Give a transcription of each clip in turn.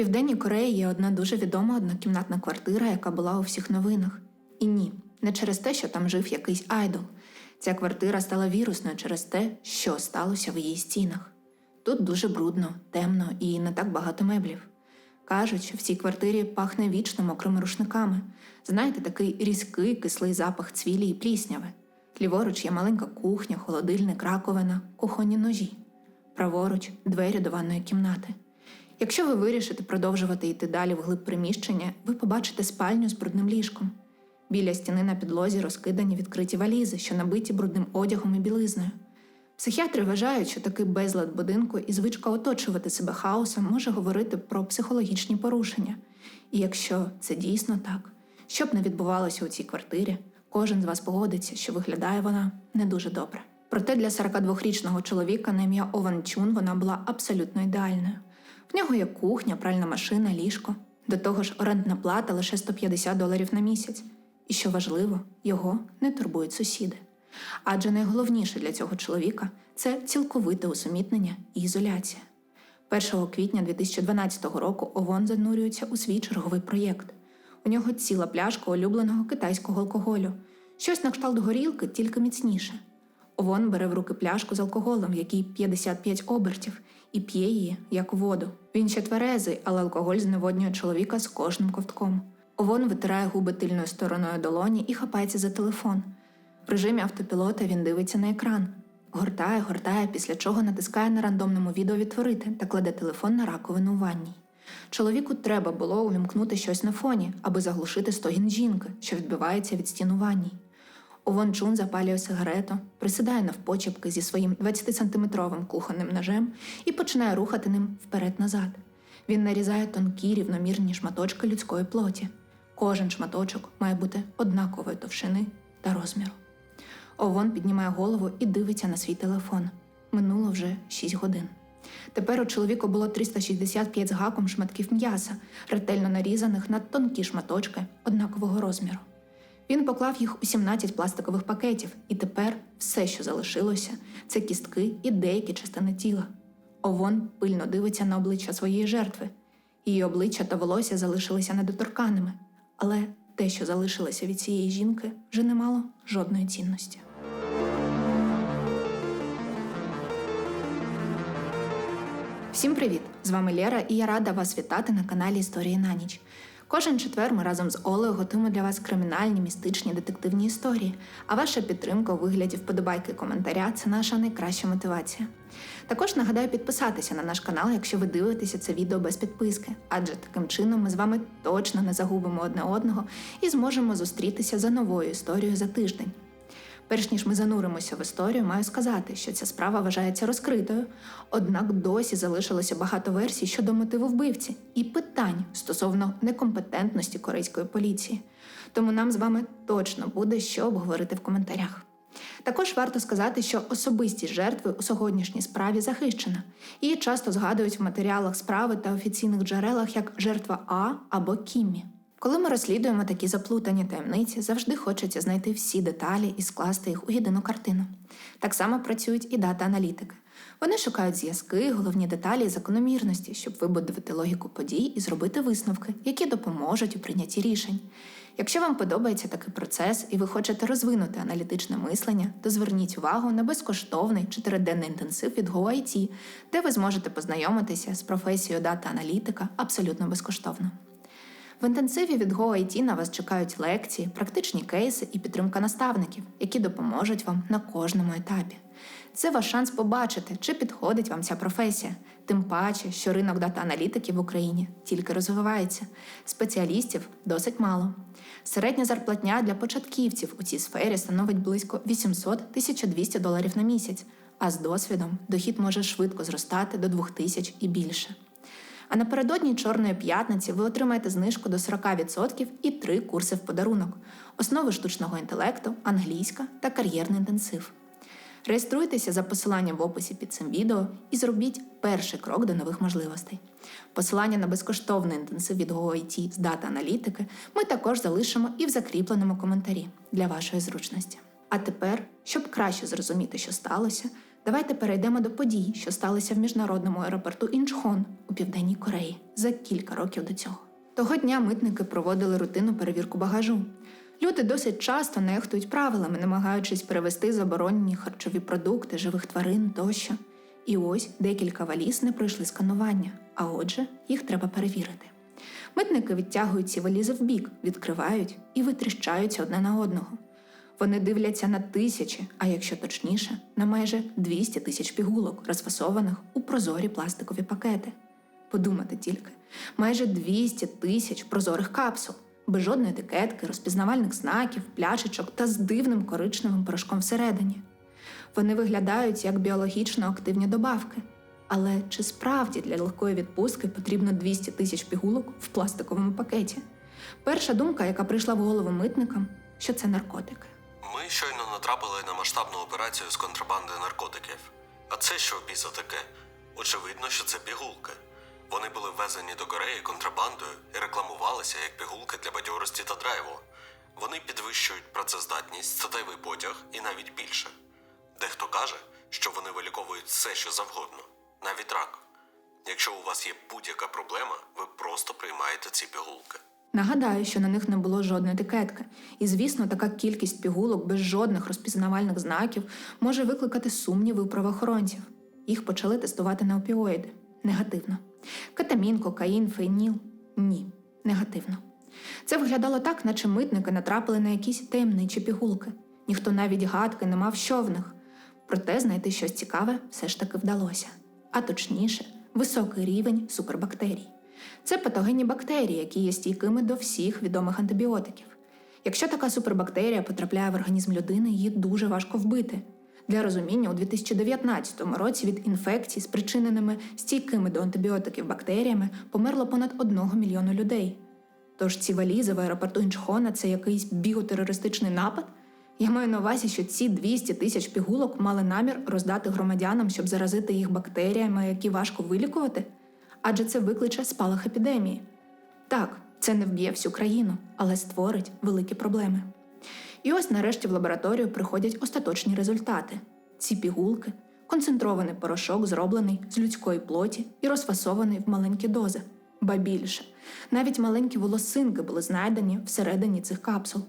Південній Кореї є одна дуже відома однокімнатна квартира, яка була у всіх новинах. І ні, не через те, що там жив якийсь айдол. Ця квартира стала вірусною через те, що сталося в її стінах. Тут дуже брудно, темно і не так багато меблів. Кажуть, що в цій квартирі пахне вічно мокрими рушниками. Знаєте, такий різкий кислий запах цвілі і плісняви. Ліворуч є маленька кухня, холодильник, раковина, кухонні ножі. Праворуч двері до ванної кімнати. Якщо ви вирішите продовжувати йти далі вглиб приміщення, ви побачите спальню з брудним ліжком. Біля стіни на підлозі розкидані відкриті валізи, що набиті брудним одягом і білизною. Психіатри вважають, що такий безлад будинку і звичка оточувати себе хаосом може говорити про психологічні порушення. І якщо це дійсно так, що б не відбувалося у цій квартирі, кожен з вас погодиться, що виглядає вона не дуже добре. Проте для 42-річного чоловіка на ім'я Ован Чун вона була абсолютно ідеальною. В нього є кухня, пральна машина, ліжко. До того ж, орендна плата лише 150 доларів на місяць. І що важливо, його не турбують сусіди. Адже найголовніше для цього чоловіка це цілковите усумітнення і ізоляція. 1 квітня 2012 року Овон занурюється у свій черговий проєкт. У нього ціла пляшка улюбленого китайського алкоголю, щось на кшталт горілки, тільки міцніше. Овон бере в руки пляшку з алкоголем, в якій 55 обертів, і п'є її, як воду. Він ще тверезий, але алкоголь зневоднює чоловіка з кожним ковтком. Овон витирає губи тильною стороною долоні і хапається за телефон. В режимі автопілота він дивиться на екран, гортає, гортає, після чого натискає на рандомному відео відтворити та кладе телефон на раковину у ванній. Чоловіку треба було увімкнути щось на фоні, аби заглушити стогін жінки, що відбивається від стін ванній. Овон Чун запалює сигарету, присідає навпочепки зі своїм 20-сантиметровим кухонним ножем і починає рухати ним вперед-назад. Він нарізає тонкі рівномірні шматочки людської плоті. Кожен шматочок має бути однакової товщини та розміру. Овон піднімає голову і дивиться на свій телефон. Минуло вже 6 годин. Тепер у чоловіка було 365 з гаком шматків м'яса, ретельно нарізаних на тонкі шматочки однакового розміру. Він поклав їх у 17 пластикових пакетів, і тепер все, що залишилося, це кістки і деякі частини тіла. Овон пильно дивиться на обличчя своєї жертви. Її обличчя та волосся залишилися недоторканими, але те, що залишилося від цієї жінки, вже не мало жодної цінності. Всім привіт! З вами Лєра, і я рада вас вітати на каналі Історії на ніч. Кожен четвер ми разом з Олею готуємо для вас кримінальні, містичні, детективні історії. А ваша підтримка у вигляді вподобайки і коментаря це наша найкраща мотивація. Також нагадаю підписатися на наш канал, якщо ви дивитеся це відео без підписки, адже таким чином ми з вами точно не загубимо одне одного і зможемо зустрітися за новою історією за тиждень. Перш ніж ми зануримося в історію, маю сказати, що ця справа вважається розкритою, однак досі залишилося багато версій щодо мотиву вбивці і питань стосовно некомпетентності корейської поліції. Тому нам з вами точно буде що обговорити в коментарях. Також варто сказати, що особистість жертви у сьогоднішній справі захищена. Її часто згадують в матеріалах справи та офіційних джерелах як жертва А або Кіммі. Коли ми розслідуємо такі заплутані таємниці, завжди хочеться знайти всі деталі і скласти їх у єдину картину. Так само працюють і дата-аналітики. Вони шукають зв'язки, головні деталі і закономірності, щоб вибудувати логіку подій і зробити висновки, які допоможуть у прийнятті рішень. Якщо вам подобається такий процес і ви хочете розвинути аналітичне мислення, то зверніть увагу на безкоштовний чотириденний інтенсив від GoIT, де ви зможете познайомитися з професією дата-аналітика абсолютно безкоштовно. В інтенсиві від GoIT на вас чекають лекції, практичні кейси і підтримка наставників, які допоможуть вам на кожному етапі. Це ваш шанс побачити, чи підходить вам ця професія, тим паче, що ринок дата-аналітики в Україні тільки розвивається, спеціалістів досить мало. Середня зарплатня для початківців у цій сфері становить близько 800-1200 доларів на місяць, а з досвідом дохід може швидко зростати до 2000 і більше. А напередодні Чорної п'ятниці ви отримаєте знижку до 40% і три курси в подарунок: основи штучного інтелекту, англійська та кар'єрний інтенсив. Реєструйтеся за посиланням в описі під цим відео і зробіть перший крок до нових можливостей. Посилання на безкоштовний інтенсив від GoIT з дата аналітики ми також залишимо і в закріпленому коментарі для вашої зручності. А тепер, щоб краще зрозуміти, що сталося, Давайте перейдемо до подій, що сталися в міжнародному аеропорту Інчхон у Південній Кореї за кілька років до цього. Того дня митники проводили рутинну перевірку багажу. Люди досить часто нехтують правилами, намагаючись перевести заборонені харчові продукти, живих тварин тощо. І ось декілька валіз не пройшли сканування, а отже, їх треба перевірити. Митники відтягують ці валізи вбік, відкривають і витріщаються одне на одного. Вони дивляться на тисячі, а якщо точніше, на майже 200 тисяч пігулок, розфасованих у прозорі пластикові пакети. Подумати тільки, майже 200 тисяч прозорих капсул, без жодної етикетки, розпізнавальних знаків, пляшечок та з дивним коричневим порошком всередині. Вони виглядають як біологічно активні добавки. Але чи справді для легкої відпустки потрібно 200 тисяч пігулок в пластиковому пакеті? Перша думка, яка прийшла в голову митникам, що це наркотики. Ми щойно натрапили на масштабну операцію з контрабанди наркотиків. А це що в біса таке? Очевидно, що це пігулки. Вони були ввезені до Кореї контрабандою і рекламувалися як пігулки для бадьорості та драйву. Вони підвищують працездатність, статевий потяг і навіть більше. Дехто каже, що вони виліковують все, що завгодно, навіть рак. Якщо у вас є будь-яка проблема, ви просто приймаєте ці пігулки. Нагадаю, що на них не було жодної етикетки, і звісно, така кількість пігулок без жодних розпізнавальних знаків може викликати сумніви у правоохоронців. Їх почали тестувати на опіоїди негативно. Кетамін, кокаїн, феніл ні, негативно. Це виглядало так, наче митники натрапили на якісь таємничі пігулки. Ніхто навіть гадки не мав що в них. Проте знайти щось цікаве все ж таки вдалося. А точніше, високий рівень супербактерій. Це патогенні бактерії, які є стійкими до всіх відомих антибіотиків. Якщо така супербактерія потрапляє в організм людини, її дуже важко вбити. Для розуміння, у 2019 році від інфекцій, спричиненими стійкими до антибіотиків бактеріями, померло понад 1 мільйону людей. Тож ці валізи в аеропорту Інчхона це якийсь біотерористичний напад? Я маю на увазі, що ці 200 тисяч пігулок мали намір роздати громадянам, щоб заразити їх бактеріями, які важко вилікувати, адже це викличе спалах епідемії. Так, це не вб'є всю країну, але створить великі проблеми. І ось нарешті в лабораторію приходять остаточні результати: ці пігулки, концентрований порошок, зроблений з людської плоті і розфасований в маленькі дози. Ба більше, навіть маленькі волосинки були знайдені всередині цих капсул.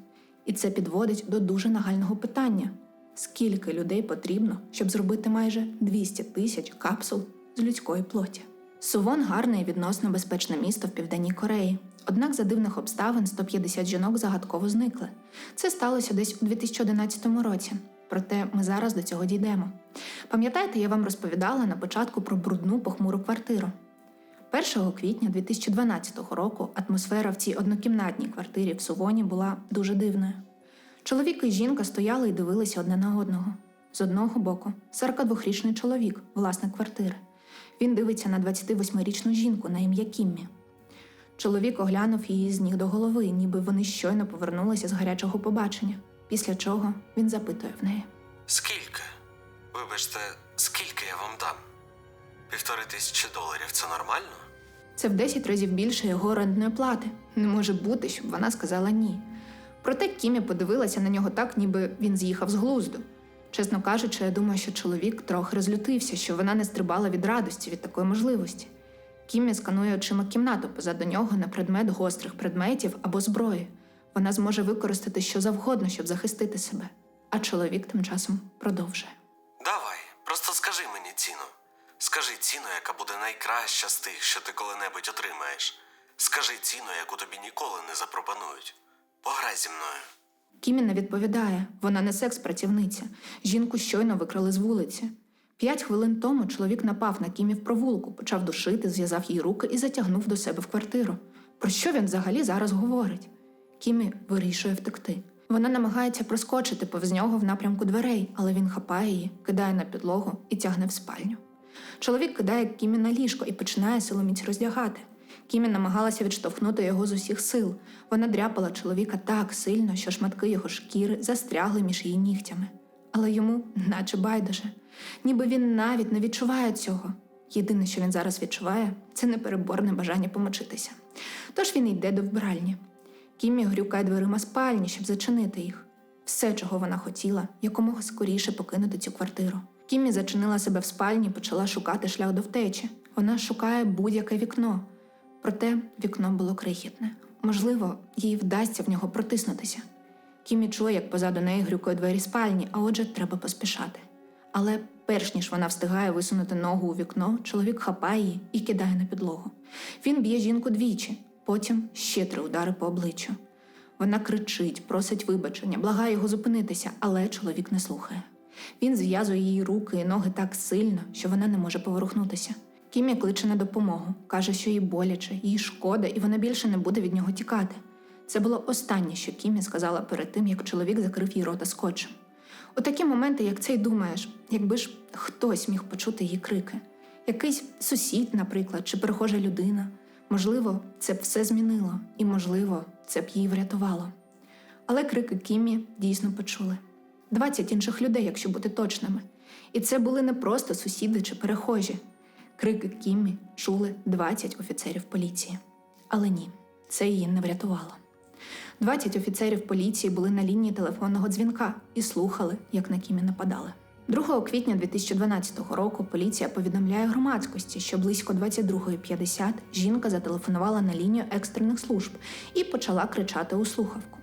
І це підводить до дуже нагального питання: скільки людей потрібно, щоб зробити майже 200 тисяч капсул з людської плоті? Сувон гарне і відносно безпечне місто в Південній Кореї. Однак за дивних обставин 150 жінок загадково зникли. Це сталося десь у 2011 році. Проте ми зараз до цього дійдемо. Пам'ятаєте, я вам розповідала на початку про брудну похмуру квартиру. 1 квітня 2012 року атмосфера в цій однокімнатній квартирі в Сувоні була дуже дивною. Чоловік і жінка стояли і дивилися одне на одного. З одного боку, 42-річний чоловік, власник квартири. Він дивиться на 28-річну жінку на ім'я Кіммі. Чоловік оглянув її з ніг до голови, ніби вони щойно повернулися з гарячого побачення, після чого він запитує в неї. Скільки? Вибачте, скільки я вам дам? Півтори тисячі доларів це нормально? Це в 10 разів більше його орендної плати. Не може бути, щоб вона сказала ні. Проте Кімі подивилася на нього так, ніби він з'їхав з глузду. Чесно кажучи, я думаю, що чоловік трохи розлютився, що вона не стрибала від радості від такої можливості. Кімі сканує очима кімнату позаду нього на предмет гострих предметів або зброї. Вона зможе використати що завгодно, щоб захистити себе. А чоловік тим часом продовжує. Давай, просто скажи мені ціну. Скажи ціну, яка буде найкраща з тих, що ти коли-небудь отримаєш. Скажи ціну, яку тобі ніколи не запропонують. Пограй зі мною. Кімі не відповідає, вона не секс-працівниця. Жінку щойно викрали з вулиці. П'ять хвилин тому чоловік напав на Кімі в провулку, почав душити, зв'язав їй руки і затягнув до себе в квартиру. Про що він взагалі зараз говорить? Кімі вирішує втекти. Вона намагається проскочити повз нього в напрямку дверей, але він хапає її, кидає на підлогу і тягне в спальню. Чоловік кидає Кімі на ліжко і починає силоміць роздягати. Кімі намагалася відштовхнути його з усіх сил. Вона дряпала чоловіка так сильно, що шматки його шкіри застрягли між її нігтями. Але йому наче байдуже, ніби він навіть не відчуває цього. Єдине, що він зараз відчуває, це непереборне бажання помочитися. Тож він йде до вбиральні. Кімі грюкає дверима спальні, щоб зачинити їх. Все, чого вона хотіла, якомога скоріше покинути цю квартиру. Кіммі зачинила себе в спальні, і почала шукати шлях до втечі. Вона шукає будь-яке вікно. Проте вікно було крихітне. Можливо, їй вдасться в нього протиснутися. Кімі чує, як позаду неї грюкають двері спальні, а отже, треба поспішати. Але перш ніж вона встигає висунути ногу у вікно, чоловік хапає її і кидає на підлогу. Він б'є жінку двічі, потім ще три удари по обличчю. Вона кричить, просить вибачення, благає його зупинитися, але чоловік не слухає. Він зв'язує її руки і ноги так сильно, що вона не може поворухнутися. Кімі кличе на допомогу, каже, що їй боляче, їй шкода, і вона більше не буде від нього тікати. Це було останнє, що Кімі сказала перед тим, як чоловік закрив їй рота скотчем. У такі моменти, як цей думаєш, якби ж хтось міг почути її крики, якийсь сусід, наприклад, чи перехожа людина. Можливо, це б все змінило, і, можливо, це б її врятувало. Але крики Кімі дійсно почули. 20 інших людей, якщо бути точними. І це були не просто сусіди чи перехожі. Крики Кіммі чули 20 офіцерів поліції. Але ні, це її не врятувало. 20 офіцерів поліції були на лінії телефонного дзвінка і слухали, як на Кімі нападали. 2 квітня 2012 року поліція повідомляє громадськості, що близько 22.50 жінка зателефонувала на лінію екстрених служб і почала кричати у слухавку.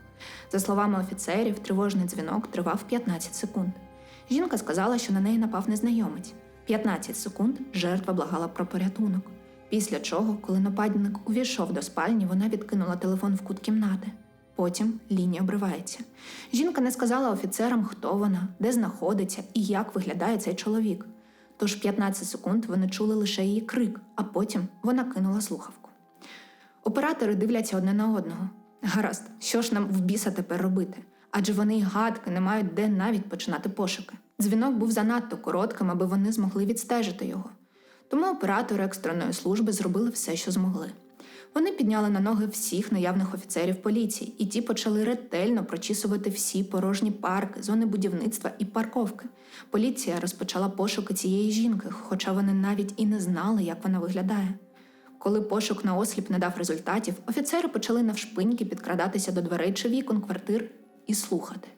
За словами офіцерів, тривожний дзвінок тривав 15 секунд. Жінка сказала, що на неї напав незнайомець. 15 секунд жертва благала про порятунок. Після чого, коли нападник увійшов до спальні, вона відкинула телефон в кут кімнати. Потім лінія обривається. Жінка не сказала офіцерам, хто вона, де знаходиться і як виглядає цей чоловік. Тож 15 секунд вони чули лише її крик, а потім вона кинула слухавку. Оператори дивляться одне на одного. Гаразд, що ж нам в біса тепер робити? Адже вони й гадки не мають де навіть починати пошуки. Дзвінок був занадто коротким, аби вони змогли відстежити його. Тому оператори екстреної служби зробили все, що змогли. Вони підняли на ноги всіх наявних офіцерів поліції, і ті почали ретельно прочісувати всі порожні парки, зони будівництва і парковки. Поліція розпочала пошуки цієї жінки, хоча вони навіть і не знали, як вона виглядає. Коли пошук на осліп не дав результатів, офіцери почали навшпиньки підкрадатися до дверей чи вікон квартир і слухати.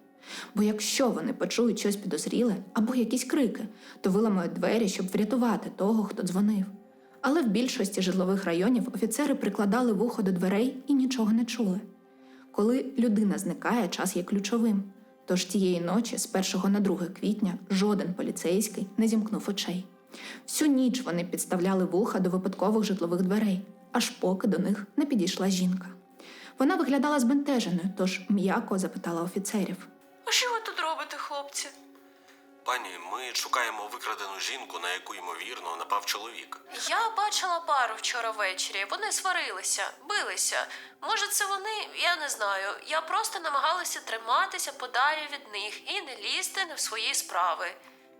Бо якщо вони почують щось підозріле або якісь крики, то виламають двері, щоб врятувати того, хто дзвонив. Але в більшості житлових районів офіцери прикладали вухо до дверей і нічого не чули. Коли людина зникає, час є ключовим. Тож тієї ночі, з 1 на 2 квітня, жоден поліцейський не зімкнув очей. Всю ніч вони підставляли вуха до випадкових житлових дверей, аж поки до них не підійшла жінка. Вона виглядала збентеженою, тож м'яко запитала офіцерів. А що ви тут робите, хлопці? Пані, ми шукаємо викрадену жінку, на яку ймовірно напав чоловік. Я бачила пару вчора ввечері. Вони сварилися, билися. Може, це вони? Я не знаю. Я просто намагалася триматися подалі від них і не лізти не в свої справи.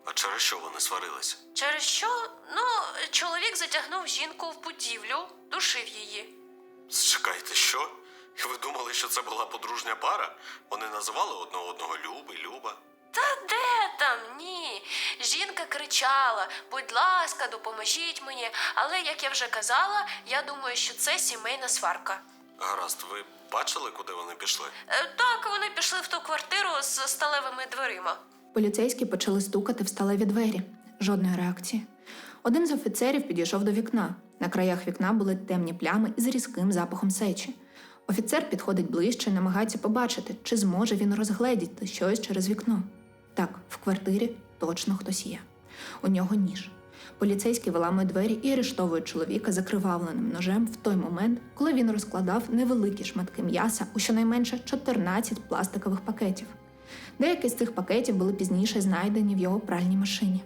А через що вони сварилися? Через що? Ну, чоловік затягнув жінку в будівлю, душив її. Чекайте, що? І ви думали, що це була подружня пара? Вони називали одне одного Люби, Люба. Та де там? Ні. Жінка кричала: будь ласка, допоможіть мені. Але, як я вже казала, я думаю, що це сімейна сварка. Гаразд, ви бачили, куди вони пішли? Е, Так, вони пішли в ту квартиру з сталевими дверима. Поліцейські почали стукати в сталеві двері. Жодної реакції. Один з офіцерів підійшов до вікна. На краях вікна були темні плями із різким запахом сечі. Офіцер підходить ближче намагається побачити, чи зможе він розгледіти щось через вікно. Так, в квартирі точно хтось є. У нього ніж. Поліцейські виламують двері і арештовують чоловіка закривавленим ножем в той момент, коли він розкладав невеликі шматки м'яса у щонайменше 14 пластикових пакетів. Деякі з цих пакетів були пізніше знайдені в його пральній машині.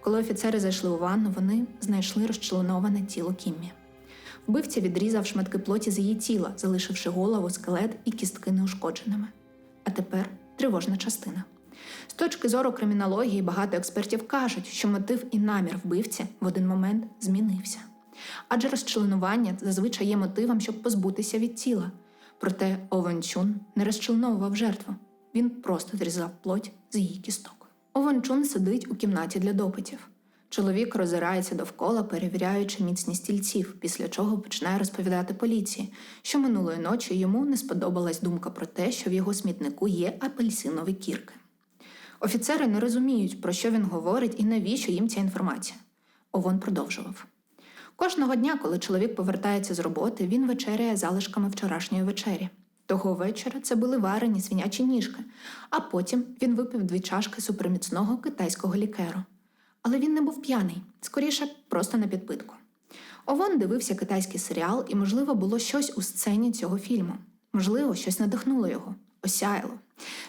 Коли офіцери зайшли у ванну, вони знайшли розчленоване тіло Кіммі. Вбивця відрізав шматки плоті з її тіла, залишивши голову, скелет і кістки неушкодженими. А тепер тривожна частина. З точки зору кримінології багато експертів кажуть, що мотив і намір вбивці в один момент змінився. Адже розчленування зазвичай є мотивом, щоб позбутися від тіла. Проте Овен Чун не розчленовував жертву. Він просто зрізав плоть з її кісток. Овен Чун сидить у кімнаті для допитів. Чоловік роззирається довкола, перевіряючи міцність стільців, після чого починає розповідати поліції, що минулої ночі йому не сподобалась думка про те, що в його смітнику є апельсинові кірки. Офіцери не розуміють, про що він говорить і навіщо їм ця інформація. Овон продовжував. Кожного дня, коли чоловік повертається з роботи, він вечеряє залишками вчорашньої вечері. Того вечора це були варені свинячі ніжки, а потім він випив дві чашки суперміцного китайського лікеру. Але він не був п'яний, скоріше, просто на підпитку. Овон дивився китайський серіал, і, можливо, було щось у сцені цього фільму. Можливо, щось надихнуло його, осяяло.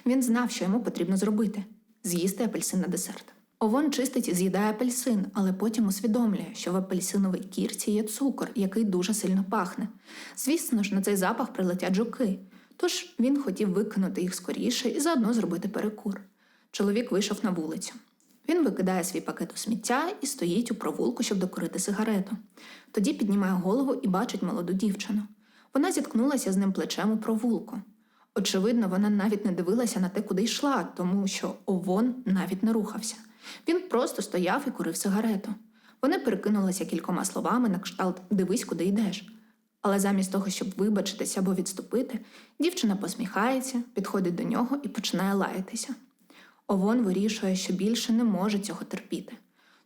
Він знав, що йому потрібно зробити з'їсти апельсин на десерт. Овон чистить і з'їдає апельсин, але потім усвідомлює, що в апельсиновій кірці є цукор, який дуже сильно пахне. Звісно ж, на цей запах прилетять жуки, тож він хотів викинути їх скоріше і заодно зробити перекур. Чоловік вийшов на вулицю. Він викидає свій пакет у сміття і стоїть у провулку, щоб докурити сигарету. Тоді піднімає голову і бачить молоду дівчину. Вона зіткнулася з ним плечем у провулку. Очевидно, вона навіть не дивилася на те, куди йшла, тому що Овон навіть не рухався. Він просто стояв і курив сигарету. Вони перекинулися кількома словами на кшталт Дивись, куди йдеш. Але замість того, щоб вибачитися або відступити, дівчина посміхається, підходить до нього і починає лаятися. Овон вирішує, що більше не може цього терпіти.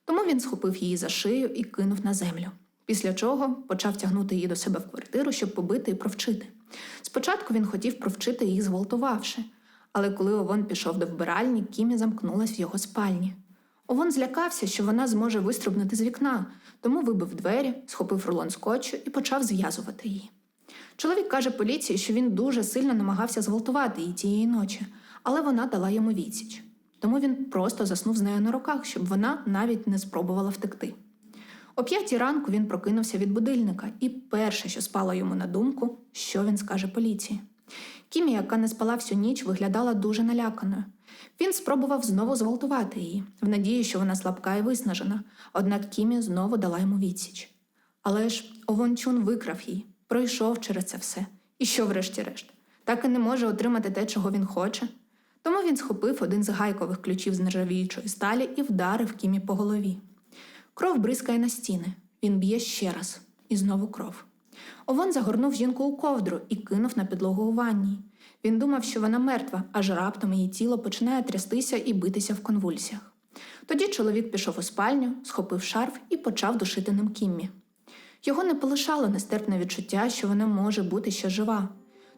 Тому він схопив її за шию і кинув на землю. Після чого почав тягнути її до себе в квартиру, щоб побити і провчити. Спочатку він хотів провчити їх, зґвалтувавши, але коли Овон пішов до вбиральні, Кімі замкнулась в його спальні. Овон злякався, що вона зможе вистрибнути з вікна, тому вибив двері, схопив рулон скотчу і почав зв'язувати її. Чоловік каже поліції, що він дуже сильно намагався зґвалтувати її тієї ночі, але вона дала йому відсіч. Тому він просто заснув з нею на руках, щоб вона навіть не спробувала втекти. О п'ятій ранку він прокинувся від будильника, і перше, що спало йому на думку, що він скаже поліції. Кімі, яка не спала всю ніч, виглядала дуже наляканою. Він спробував знову зґвалтувати її, в надії, що вона слабка і виснажена, однак Кімі знову дала йому відсіч. Але ж Овончун викрав її, пройшов через це все. І що, врешті-решт, так і не може отримати те, чого він хоче. Тому він схопив один з гайкових ключів з нержавіючої сталі і вдарив Кімі по голові. Кров бризкає на стіни. Він б'є ще раз, і знову кров. Овон загорнув жінку у ковдру і кинув на підлогу у ванній. Він думав, що вона мертва, аж раптом її тіло починає трястися і битися в конвульсіях. Тоді чоловік пішов у спальню, схопив шарф і почав душити ним Кіммі. Його не полишало нестерпне відчуття, що вона може бути ще жива.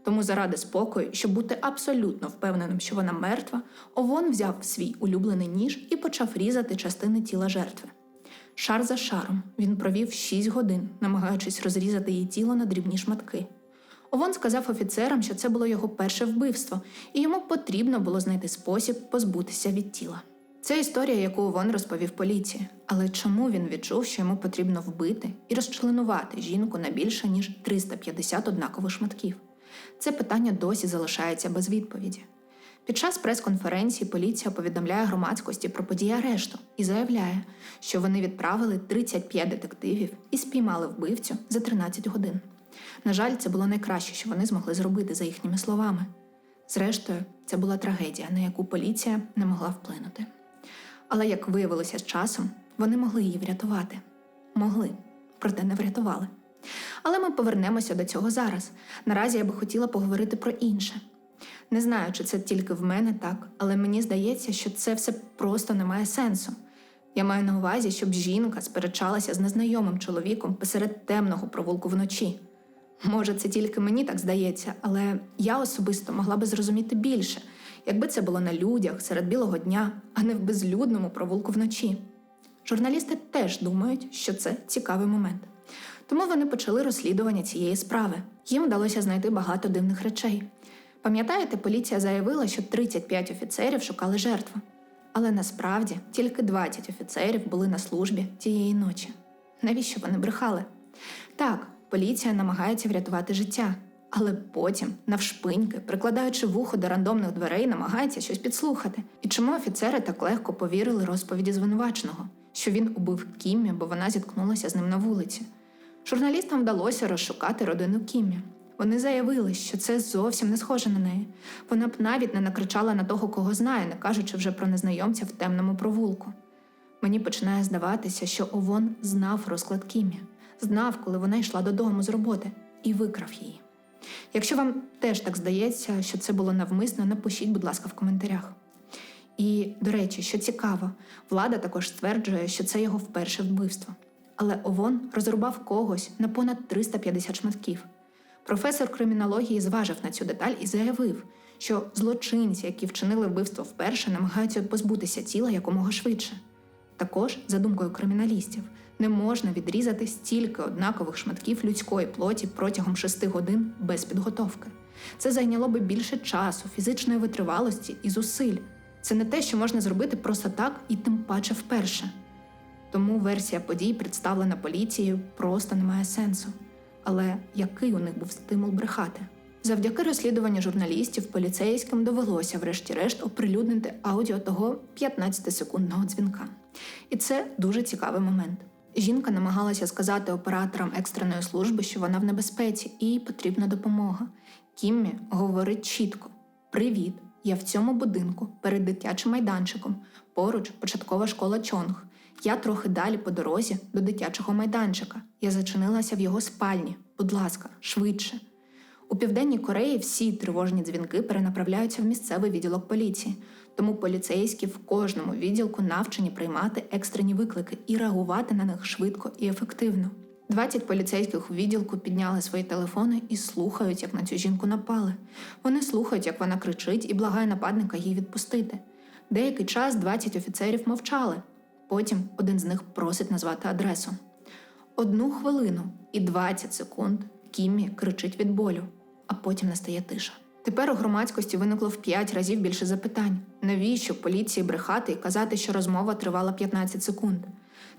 Тому заради спокою, щоб бути абсолютно впевненим, що вона мертва, Овон взяв свій улюблений ніж і почав різати частини тіла жертви. Шар за шаром він провів 6 годин, намагаючись розрізати її тіло на дрібні шматки. Овон сказав офіцерам, що це було його перше вбивство, і йому потрібно було знайти спосіб позбутися від тіла. Це історія, яку Овон розповів поліції. Але чому він відчув, що йому потрібно вбити і розчленувати жінку на більше ніж 350 однакових шматків? Це питання досі залишається без відповіді. Під час прес-конференції поліція повідомляє громадськості про події арешту і заявляє, що вони відправили 35 детективів і спіймали вбивцю за 13 годин. На жаль, це було найкраще, що вони змогли зробити за їхніми словами. Зрештою, це була трагедія, на яку поліція не могла вплинути. Але як виявилося з часом, вони могли її врятувати. Могли, проте не врятували. Але ми повернемося до цього зараз. Наразі я би хотіла поговорити про інше. Не знаю, чи це тільки в мене так, але мені здається, що це все просто не має сенсу. Я маю на увазі, щоб жінка сперечалася з незнайомим чоловіком посеред темного провулку вночі. Може, це тільки мені так здається, але я особисто могла би зрозуміти більше, якби це було на людях серед білого дня, а не в безлюдному провулку вночі. Журналісти теж думають, що це цікавий момент. Тому вони почали розслідування цієї справи. Їм вдалося знайти багато дивних речей. Пам'ятаєте, поліція заявила, що 35 офіцерів шукали жертву. Але насправді тільки 20 офіцерів були на службі тієї ночі. Навіщо вони брехали? Так, поліція намагається врятувати життя, але потім, навшпиньки, прикладаючи вухо до рандомних дверей, намагається щось підслухати. І чому офіцери так легко повірили розповіді звинуваченого, що він убив Кіммі, бо вона зіткнулася з ним на вулиці? Журналістам вдалося розшукати родину Кіммі. Вони заявили, що це зовсім не схоже на неї. Вона б навіть не накричала на того, кого знає, не кажучи вже про незнайомця в темному провулку. Мені починає здаватися, що Овон знав розклад Кімі, знав, коли вона йшла додому з роботи, і викрав її. Якщо вам теж так здається, що це було навмисно, напишіть, будь ласка, в коментарях. І, до речі, що цікаво, влада також стверджує, що це його вперше вбивство. Але ОВОН розрубав когось на понад 350 шматків. Професор кримінології зважив на цю деталь і заявив, що злочинці, які вчинили вбивство вперше, намагаються позбутися тіла якомога швидше. Також, за думкою криміналістів, не можна відрізати стільки однакових шматків людської плоті протягом шести годин без підготовки. Це зайняло би більше часу, фізичної витривалості і зусиль. Це не те, що можна зробити просто так і тим паче вперше. Тому версія подій, представлена поліцією, просто не має сенсу. Але який у них був стимул брехати? Завдяки розслідуванню журналістів поліцейським довелося, врешті-решт, оприлюднити аудіо того 15-секундного дзвінка. І це дуже цікавий момент. Жінка намагалася сказати операторам екстреної служби, що вона в небезпеці і їй потрібна допомога. Кіммі говорить чітко: Привіт, я в цьому будинку перед дитячим майданчиком. Поруч початкова школа Чонг. Я трохи далі по дорозі до дитячого майданчика. Я зачинилася в його спальні. Будь ласка, швидше. У південній Кореї всі тривожні дзвінки перенаправляються в місцевий відділок поліції, тому поліцейські в кожному відділку навчені приймати екстрені виклики і реагувати на них швидко і ефективно. 20 поліцейських у відділку підняли свої телефони і слухають, як на цю жінку напали. Вони слухають, як вона кричить і благає нападника її відпустити. Деякий час 20 офіцерів мовчали. Потім один з них просить назвати адресу. Одну хвилину і 20 секунд Кіммі кричить від болю, а потім настає тиша. Тепер у громадськості виникло в 5 разів більше запитань: навіщо поліції брехати і казати, що розмова тривала 15 секунд?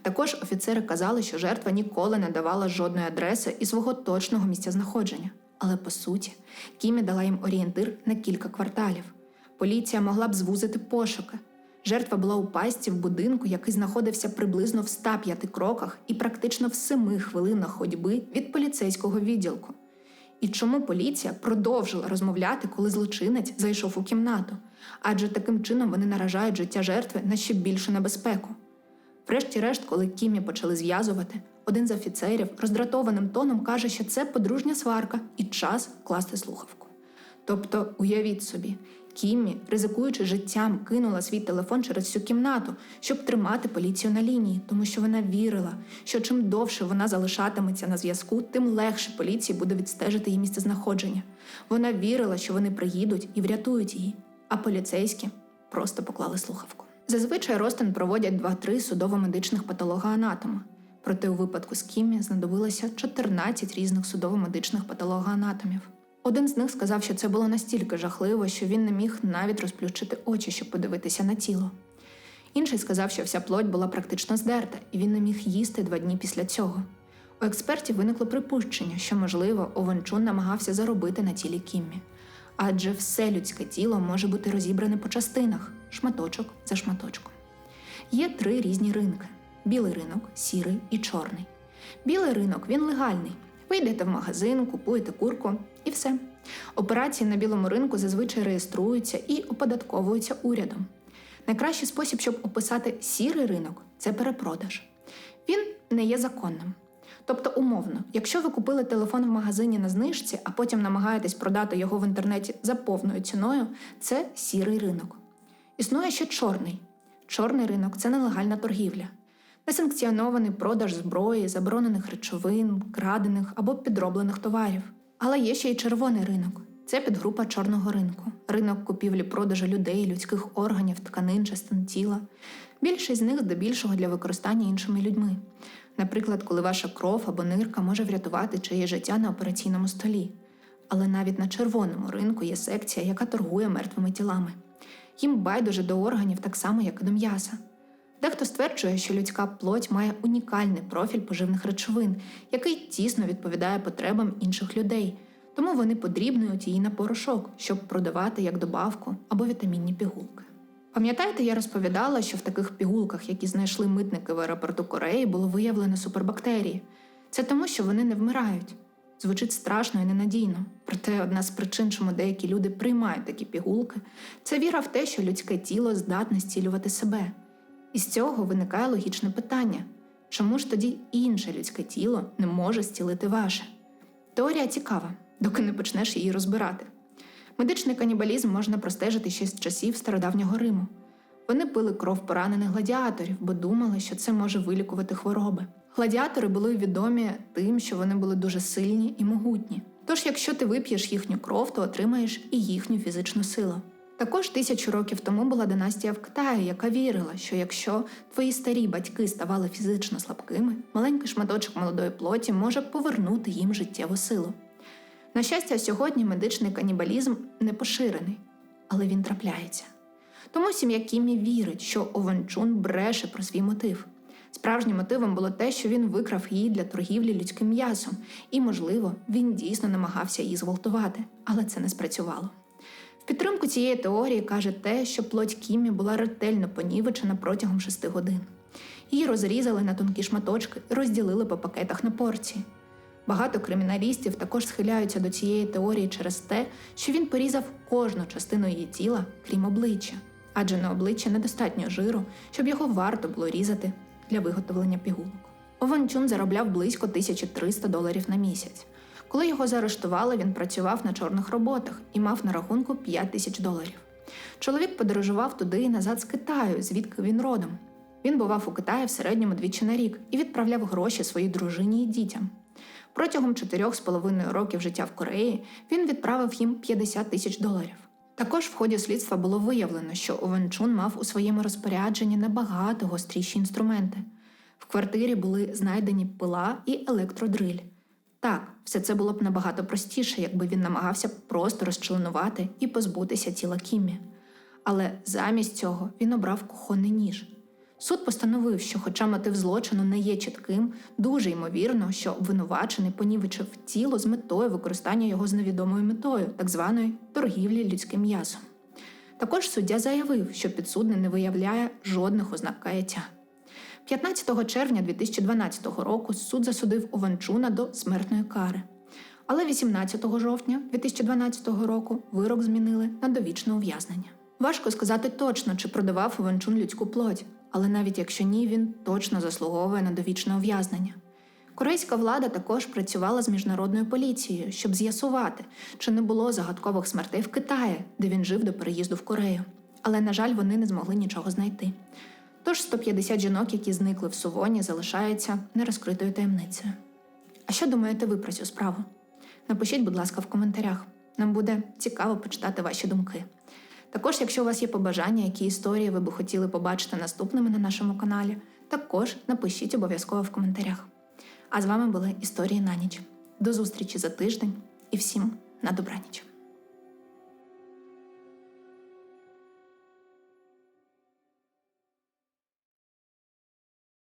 Також офіцери казали, що жертва ніколи не давала жодної адреси і свого точного місця знаходження. Але по суті, Кімі дала їм орієнтир на кілька кварталів. Поліція могла б звузити пошуки. Жертва була у пастці в будинку, який знаходився приблизно в 105 кроках і практично в 7 хвилинах ходьби від поліцейського відділку. І чому поліція продовжила розмовляти, коли злочинець зайшов у кімнату? Адже таким чином вони наражають життя жертви на ще більшу небезпеку. Врешті-решт, коли Кімі почали зв'язувати, один з офіцерів роздратованим тоном каже, що це подружня сварка і час класти слухавку. Тобто, уявіть собі, Кіммі, ризикуючи життям, кинула свій телефон через всю кімнату, щоб тримати поліцію на лінії, тому що вона вірила, що чим довше вона залишатиметься на зв'язку, тим легше поліції буде відстежити її місцезнаходження. Вона вірила, що вони приїдуть і врятують її, а поліцейські просто поклали слухавку. Зазвичай розтин проводять 2-3 судово-медичних патологоанатома. Проте у випадку з Кіммі знадобилося 14 різних судово-медичних патологоанатомів. Один з них сказав, що це було настільки жахливо, що він не міг навіть розплющити очі, щоб подивитися на тіло. Інший сказав, що вся плоть була практично здерта, і він не міг їсти два дні після цього. У експертів виникло припущення, що, можливо, Овенчун намагався заробити на тілі Кіммі. Адже все людське тіло може бути розібране по частинах, шматочок за шматочком. Є три різні ринки: білий ринок, сірий і чорний. Білий ринок він легальний. Ви йдете в магазин, купуєте курку і все. Операції на білому ринку зазвичай реєструються і оподатковуються урядом. Найкращий спосіб, щоб описати сірий ринок це перепродаж. Він не є законним. Тобто, умовно, якщо ви купили телефон в магазині на знижці, а потім намагаєтесь продати його в інтернеті за повною ціною, це сірий ринок. Існує ще чорний. Чорний ринок це нелегальна торгівля. Несанкціонований продаж зброї, заборонених речовин, крадених або підроблених товарів. Але є ще й червоний ринок. Це підгрупа чорного ринку, ринок купівлі-продажу людей, людських органів, тканин, частин тіла. Більшість з них здебільшого для використання іншими людьми. Наприклад, коли ваша кров або нирка може врятувати чиє життя на операційному столі. Але навіть на червоному ринку є секція, яка торгує мертвими тілами. Їм байдуже до органів так само, як і до м'яса. Дехто стверджує, що людська плоть має унікальний профіль поживних речовин, який тісно відповідає потребам інших людей, тому вони подрібнують її на порошок, щоб продавати як добавку або вітамінні пігулки. Пам'ятаєте, я розповідала, що в таких пігулках, які знайшли митники в аеропорту Кореї, було виявлено супербактерії. Це тому, що вони не вмирають. Звучить страшно і ненадійно. Проте одна з причин, чому деякі люди приймають такі пігулки, це віра в те, що людське тіло здатне зцілювати себе. І з цього виникає логічне питання: чому ж тоді інше людське тіло не може зцілити ваше? Теорія цікава, доки не почнеш її розбирати. Медичний канібалізм можна простежити ще з часів стародавнього Риму. Вони пили кров поранених гладіаторів, бо думали, що це може вилікувати хвороби. Гладіатори були відомі тим, що вони були дуже сильні і могутні. Тож, якщо ти вип'єш їхню кров, то отримаєш і їхню фізичну силу. Також тисячу років тому була династія в Китаї, яка вірила, що якщо твої старі батьки ставали фізично слабкими, маленький шматочок молодої плоті може повернути їм життєву силу. На щастя, сьогодні медичний канібалізм не поширений, але він трапляється. Тому сім'я Кімі вірить, що Ованчун бреше про свій мотив. Справжнім мотивом було те, що він викрав її для торгівлі людським м'ясом, і, можливо, він дійсно намагався її зґвалтувати, але це не спрацювало. Підтримку цієї теорії каже те, що плоть Кімі була ретельно понівечена протягом шести годин. Її розрізали на тонкі шматочки і розділили по пакетах на порції. Багато криміналістів також схиляються до цієї теорії через те, що він порізав кожну частину її тіла, крім обличчя, адже на обличчя недостатньо жиру, щоб його варто було різати для виготовлення пігулок. Ован Чун заробляв близько 1300 доларів на місяць. Коли його заарештували, він працював на чорних роботах і мав на рахунку 5 тисяч доларів. Чоловік подорожував туди і назад з Китаю, звідки він родом. Він бував у Китаї в середньому двічі на рік і відправляв гроші своїй дружині і дітям. Протягом чотирьох з половиною років життя в Кореї він відправив їм 50 тисяч доларів. Також в ході слідства було виявлено, що Овенчун мав у своєму розпорядженні набагато гостріші інструменти. В квартирі були знайдені пила і електродриль. Так, все це було б набагато простіше, якби він намагався просто розчленувати і позбутися тіла Кімі. Але замість цього він обрав кухонний ніж. Суд постановив, що, хоча мотив злочину не є чітким, дуже ймовірно, що обвинувачений понівечив тіло з метою використання його з невідомою метою, так званої торгівлі людським м'ясом. Також суддя заявив, що підсудний не виявляє жодних ознак каяття. 15 червня 2012 року суд засудив Ованчуна до смертної кари. Але 18 жовтня 2012 року вирок змінили на довічне ув'язнення. Важко сказати точно, чи продавав Ованчун людську плоть, але навіть якщо ні, він точно заслуговує на довічне ув'язнення. Корейська влада також працювала з міжнародною поліцією, щоб з'ясувати, чи не було загадкових смертей в Китаї, де він жив до переїзду в Корею. Але, на жаль, вони не змогли нічого знайти. Тож 150 жінок, які зникли в Сувоні, залишаються нерозкритою таємницею. А що думаєте ви про цю справу? Напишіть, будь ласка, в коментарях. Нам буде цікаво почитати ваші думки. Також, якщо у вас є побажання, які історії ви би хотіли побачити наступними на нашому каналі, також напишіть обов'язково в коментарях. А з вами були історії на ніч. До зустрічі за тиждень і всім на добраніч.